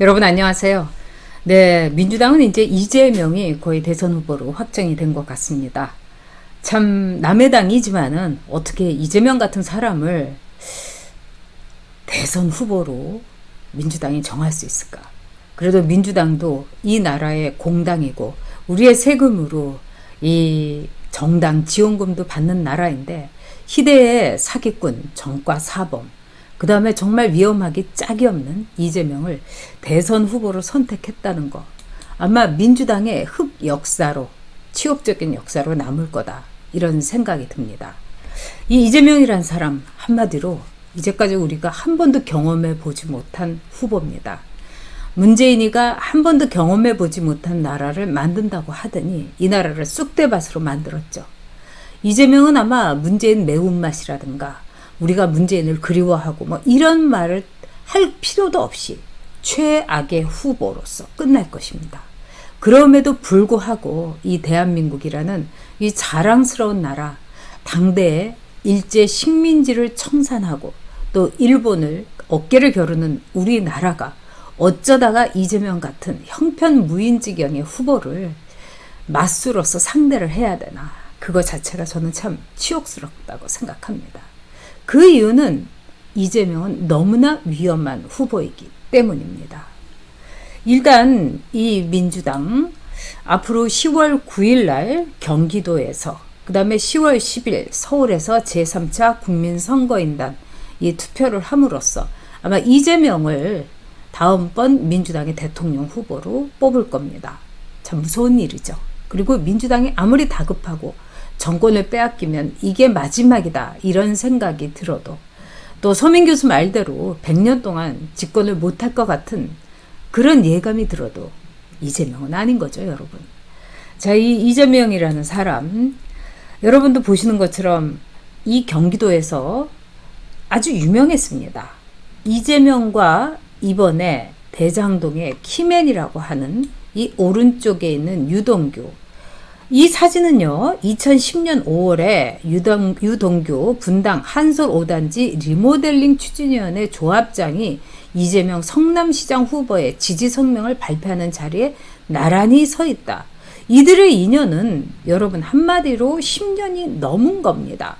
여러분 안녕하세요. 네, 민주당은 이제 이재명이 거의 대선 후보로 확정이 된 것 같습니다. 참 남의 당이지만은 어떻게 이재명 같은 사람을 대선 후보로 민주당이 정할 수 있을까? 그래도 민주당도 이 나라의 공당이고 우리의 세금으로 이 정당 지원금도 받는 나라인데 희대의 사기꾼, 정과 사범, 그 다음에 정말 위험하기 짝이 없는 이재명을 대선 후보로 선택했다는 거. 아마 민주당의 흑 역사로, 치욕적인 역사로 남을 거다. 이런 생각이 듭니다. 이 이재명이란 사람, 한마디로 이제까지 우리가 한 번도 경험해 보지 못한 후보입니다. 문재인이가 한 번도 경험해 보지 못한 나라를 만든다고 하더니 이 나라를 쑥대밭으로 만들었죠. 이재명은 아마 문재인 매운맛이라든가 우리가 문재인을 그리워하고 뭐 이런 말을 할 필요도 없이 최악의 후보로서 끝날 것입니다. 그럼에도 불구하고 이 대한민국이라는 이 자랑스러운 나라, 당대에 일제 식민지를 청산하고 또 일본을 어깨를 겨루는 우리나라가 어쩌다가 이재명 같은 형편무인지경의 후보를 맞수로서 상대를 해야 되나. 그거 자체가 저는 참 치욕스럽다고 생각합니다. 그 이유는 이재명은 너무나 위험한 후보이기 때문입니다. 일단 이 민주당 앞으로 10월 9일 날 경기도에서 그 다음에 10월 10일 서울에서 제3차 국민선거인단 이 투표를 함으로써 아마 이재명을 다음번 민주당의 대통령 후보로 뽑을 겁니다. 참 무서운 일이죠. 그리고 민주당이 아무리 다급하고 정권을 빼앗기면 이게 마지막이다 이런 생각이 들어도 또 서민 교수 말대로 100년 동안 집권을 못할 것 같은 그런 예감이 들어도 이재명은 아닌 거죠, 여러분. 자, 이 이재명이라는 사람 여러분도 보시는 것처럼 이 경기도에서 아주 유명했습니다. 이재명과 이번에 대장동의 키맨이라고 하는 이 오른쪽에 있는 유동규 이 사진은요, 2010년 5월에 유동, 유동규 분당 한솔 5단지 리모델링 추진위원회 조합장이 이재명 성남시장 후보의 지지 성명을 발표하는 자리에 나란히 서 있다. 이들의 인연은 여러분 한마디로 10년이 넘은 겁니다.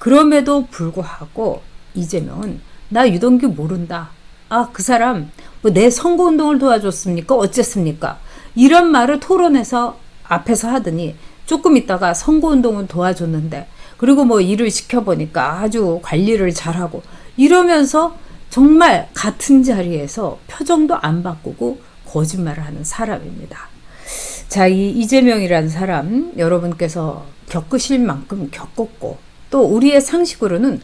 그럼에도 불구하고 이재명은 나 유동규 모른다. 아, 그 사람 뭐 내 선거운동을 도와줬습니까? 어쨌습니까? 이런 말을 토론해서 앞에서 하더니 조금 있다가 선거운동은 도와줬는데 그리고 뭐 일을 시켜보니까 아주 관리를 잘하고 이러면서 정말 같은 자리에서 표정도 안 바꾸고 거짓말을 하는 사람입니다. 자, 이 이재명이라는 사람 여러분께서 겪으실 만큼 겪었고 또 우리의 상식으로는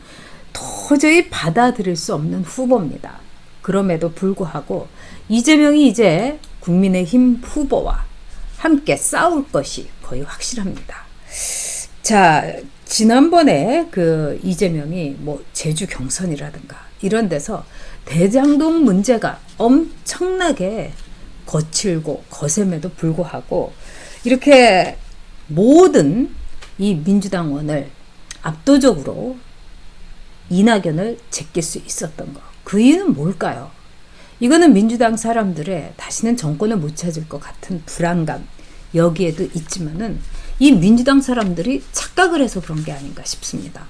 도저히 받아들일 수 없는 후보입니다. 그럼에도 불구하고 이재명이 이제 국민의힘 후보와 함께 싸울 것이 거의 확실합니다. 자, 지난번에 그 이재명이 뭐 제주 경선이라든가 이런 데서 대장동 문제가 엄청나게 거칠고 거셈에도 불구하고 이렇게 모든 이 민주당원을 압도적으로 이낙연을 제낄 수 있었던 것. 그 이유는 뭘까요? 이거는 민주당 사람들의 다시는 정권을 못 찾을 것 같은 불안감 여기에도 있지만은 이 민주당 사람들이 착각을 해서 그런 게 아닌가 싶습니다.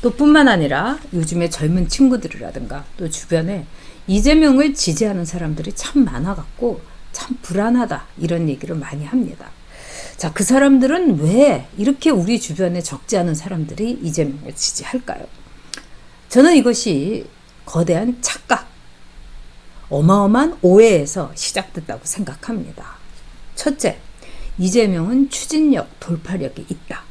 또 뿐만 아니라 요즘에 젊은 친구들이라든가 또 주변에 이재명을 지지하는 사람들이 참 많아갖고 참 불안하다 이런 얘기를 많이 합니다. 자, 그 사람들은 왜 이렇게 우리 주변에 적지 않은 사람들이 이재명을 지지할까요? 저는 이것이 거대한 착각, 어마어마한 오해에서 시작됐다고 생각합니다. 첫째, 이재명은 추진력, 돌파력이 있다.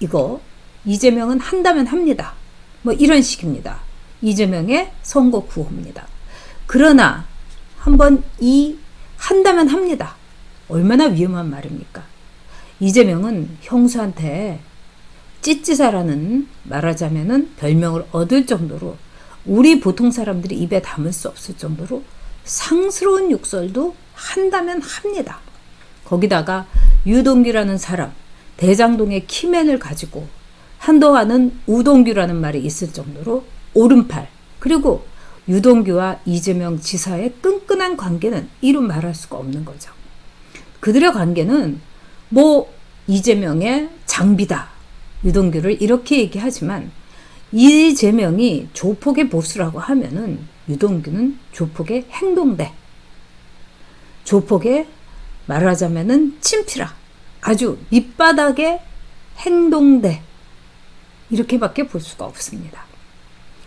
이거 이재명은 한다면 합니다. 뭐 이런 식입니다. 이재명의 선거 구호입니다. 그러나 한번 이 한다면 합니다. 얼마나 위험한 말입니까? 이재명은 형수한테 찌찌사라는 말하자면은 별명을 얻을 정도로 우리 보통 사람들이 입에 담을 수 없을 정도로 상스러운 욕설도 한다면 합니다. 거기다가 유동규라는 사람, 대장동의 키맨을 가지고 한동안은 우동규라는 말이 있을 정도로 오른팔, 그리고 유동규와 이재명 지사의 끈끈한 관계는 이루 말할 수가 없는 거죠. 그들의 관계는 뭐 이재명의 장비다. 유동규를 이렇게 얘기하지만 이재명이 조폭의 보수라고 하면은 유동규는 조폭의 행동대. 조폭의 말하자면은 친필아. 아주 밑바닥의 행동대. 이렇게밖에 볼 수가 없습니다.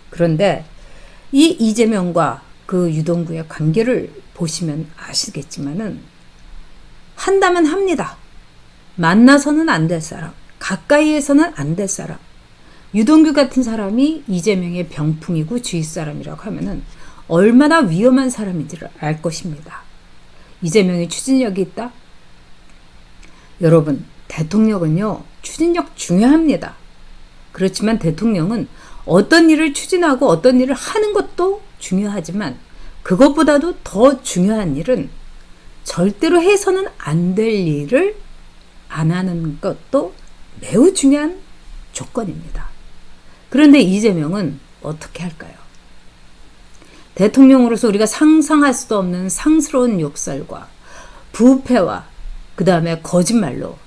그런데 이 이재명과 그 유동구의 관계를 보시면 아시겠지만은 한다면 합니다. 만나서는 안 될 사람, 가까이에서는 안 될 사람. 유동규 같은 사람이 이재명의 병풍이고 주위 사람이라고 하면은 얼마나 위험한 사람인지를 알 것입니다. 이재명이 추진력이 있다? 여러분, 대통령은요, 추진력 중요합니다. 그렇지만 대통령은 어떤 일을 추진하고 어떤 일을 하는 것도 중요하지만 그것보다도 더 중요한 일은 절대로 해서는 안 될 일을 안 하는 것도 매우 중요한 조건입니다. 그런데 이재명은 어떻게 할까요? 대통령으로서 우리가 상상할 수도 없는 상스러운 욕설과 부패와 그 다음에 거짓말로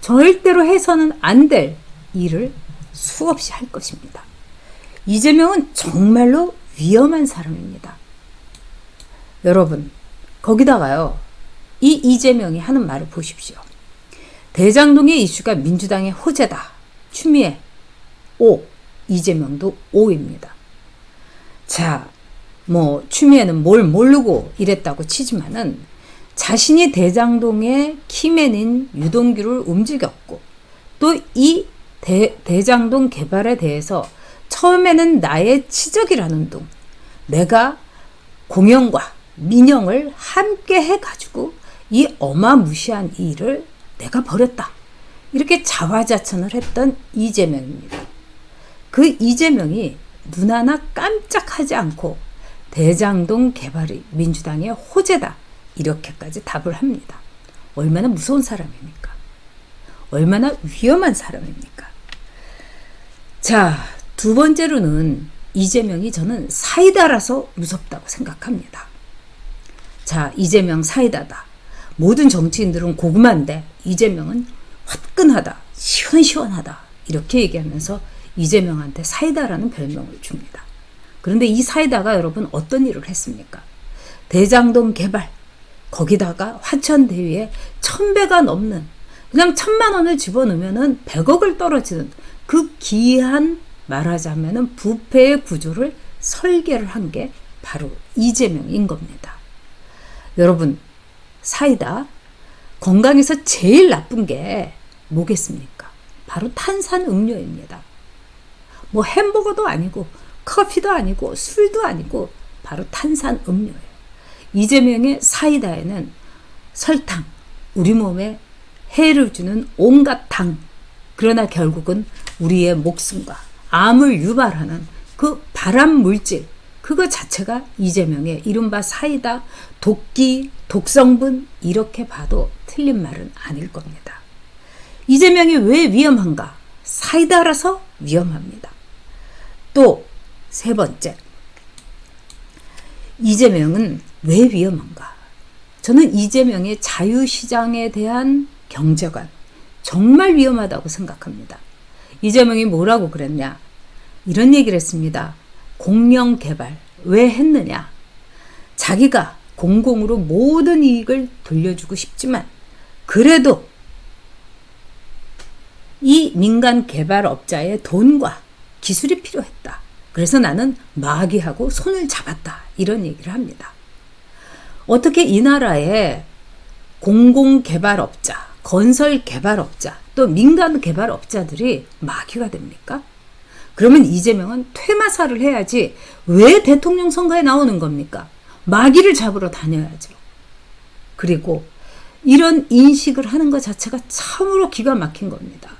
절대로 해서는 안 될 일을 수없이 할 것입니다. 이재명은 정말로 위험한 사람입니다. 여러분, 거기다가요, 이 이재명이 하는 말을 보십시오. 대장동의 이슈가 민주당의 호재다. 추미애, 오. 이재명도 오입니다. 자, 뭐, 추미애는 뭘 모르고 이랬다고 치지만은 자신이 대장동의 키맨인 유동규를 움직였고 또 이 대장동 개발에 대해서 처음에는 나의 치적이라는 둥 내가 공영과 민영을 함께 해가지고 이 어마무시한 일을 내가 벌였다. 이렇게 자화자찬을 했던 이재명입니다. 그 이재명이 눈 하나 깜짝하지 않고 대장동 개발이 민주당의 호재다. 이렇게까지 답을 합니다. 얼마나 무서운 사람입니까? 얼마나 위험한 사람입니까? 자, 두 번째로는 이재명이 저는 사이다라서 무섭다고 생각합니다. 자, 이재명 사이다다. 모든 정치인들은 고구마인데 이재명은 화끈하다, 시원시원하다. 이렇게 얘기하면서 이재명한테 사이다라는 별명을 줍니다. 그런데 이 사이다가 여러분 어떤 일을 했습니까? 대장동 개발, 거기다가 화천대유에 천배가 넘는 그냥 천만 원을 집어넣으면은 백억을 떨어지는 그 기이한 말하자면은 부패의 구조를 설계를 한 게 바로 이재명인 겁니다. 여러분, 사이다 건강에서 제일 나쁜 게 뭐겠습니까? 바로 탄산 음료입니다. 뭐 햄버거도 아니고 커피도 아니고 술도 아니고 바로 탄산 음료예요. 이재명의 사이다에는 설탕, 우리 몸에 해를 주는 온갖 당, 그러나 결국은 우리의 목숨과 암을 유발하는 그 발암 물질, 그거 자체가 이재명의 이른바 사이다, 독기, 독성분, 이렇게 봐도 틀린 말은 아닐 겁니다. 이재명이 왜 위험한가? 사이다라서 위험합니다. 또, 세 번째. 이재명은 왜 위험한가? 저는 이재명의 자유시장에 대한 경제관 정말 위험하다고 생각합니다. 이재명이 뭐라고 그랬냐? 이런 얘기를 했습니다. 공영 개발 왜 했느냐? 자기가 공공으로 모든 이익을 돌려주고 싶지만 그래도 이 민간 개발업자의 돈과 기술이 필요했다. 그래서 나는 마귀하고 손을 잡았다. 이런 얘기를 합니다. 어떻게 이 나라에 공공개발업자, 건설개발업자, 또 민간개발업자들이 마귀가 됩니까? 그러면 이재명은 퇴마사를 해야지 왜 대통령 선거에 나오는 겁니까? 마귀를 잡으러 다녀야죠. 그리고 이런 인식을 하는 것 자체가 참으로 기가 막힌 겁니다.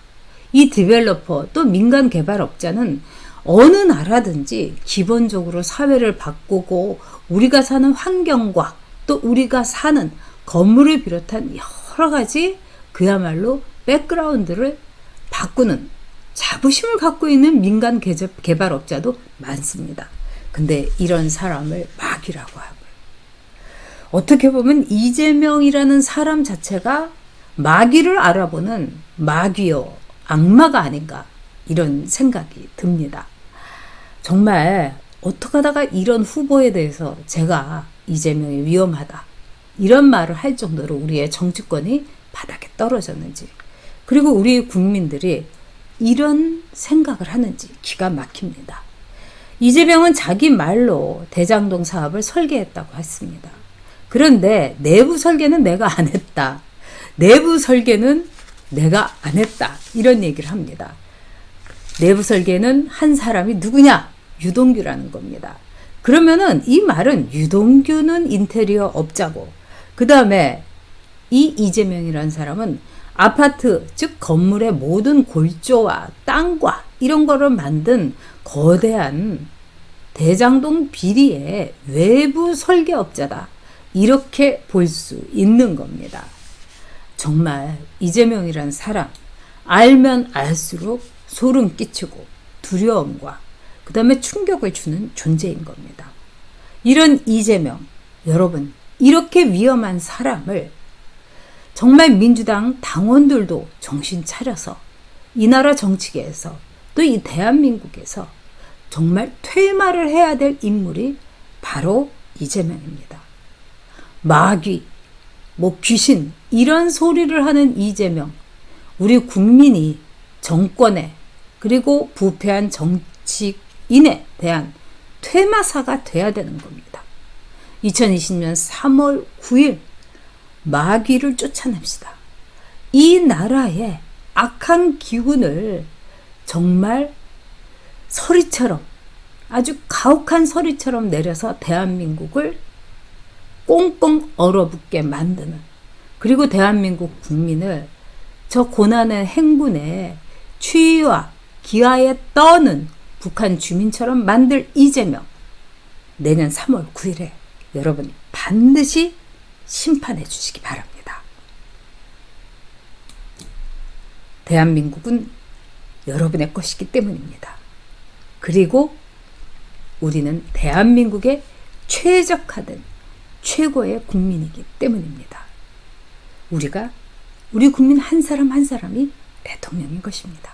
이 디벨로퍼 또 민간 개발업자는 어느 나라든지 기본적으로 사회를 바꾸고 우리가 사는 환경과 또 우리가 사는 건물을 비롯한 여러 가지 그야말로 백그라운드를 바꾸는 자부심을 갖고 있는 민간 개발업자도 많습니다. 근데 이런 사람을 마귀라고 하고요. 어떻게 보면 이재명이라는 사람 자체가 마귀를 알아보는 마귀요, 악마가 아닌가 이런 생각이 듭니다. 정말 어떻게 하다가 이런 후보에 대해서 제가 이재명이 위험하다 이런 말을 할 정도로 우리의 정치권이 바닥에 떨어졌는지 그리고 우리 국민들이 이런 생각을 하는지 기가 막힙니다. 이재명은 자기 말로 대장동 사업을 설계했다고 했습니다. 그런데 내부 설계는 내가 안 했다. 내부 설계는 내가 안 했다. 이런 얘기를 합니다. 내부 설계는 한 사람이 누구냐? 유동규라는 겁니다. 그러면은 이 말은 유동규는 인테리어 업자고, 그 다음에 이 이재명이라는 사람은 아파트, 즉 건물의 모든 골조와 땅과 이런 거를 만든 거대한 대장동 비리의 외부 설계업자다. 이렇게 볼 수 있는 겁니다. 정말 이재명이란 사람 알면 알수록 소름 끼치고 두려움과 그 다음에 충격을 주는 존재인 겁니다. 이런 이재명, 여러분, 이렇게 위험한 사람을 정말 민주당 당원들도 정신 차려서 이 나라 정치계에서 또 이 대한민국에서 정말 퇴마를 해야 될 인물이 바로 이재명입니다. 마귀, 뭐 귀신, 이런 소리를 하는 이재명, 우리 국민이 정권에 그리고 부패한 정치인에 대한 퇴마사가 돼야 되는 겁니다. 2020년 3월 9일 마귀를 쫓아냅시다. 이 나라의 악한 기운을 정말 서리처럼 아주 가혹한 서리처럼 내려서 대한민국을 꽁꽁 얼어붙게 만드는 그리고 대한민국 국민을 저 고난의 행군에 추위와 기아에 떠는 북한 주민처럼 만들 이재명 내년 3월 9일에 여러분 반드시 심판해 주시기 바랍니다. 대한민국은 여러분의 것이기 때문입니다. 그리고 우리는 대한민국에 최적화된 최고의 국민이기 때문입니다. 우리가 우리 국민 한 사람 한 사람이 대통령인 것입니다.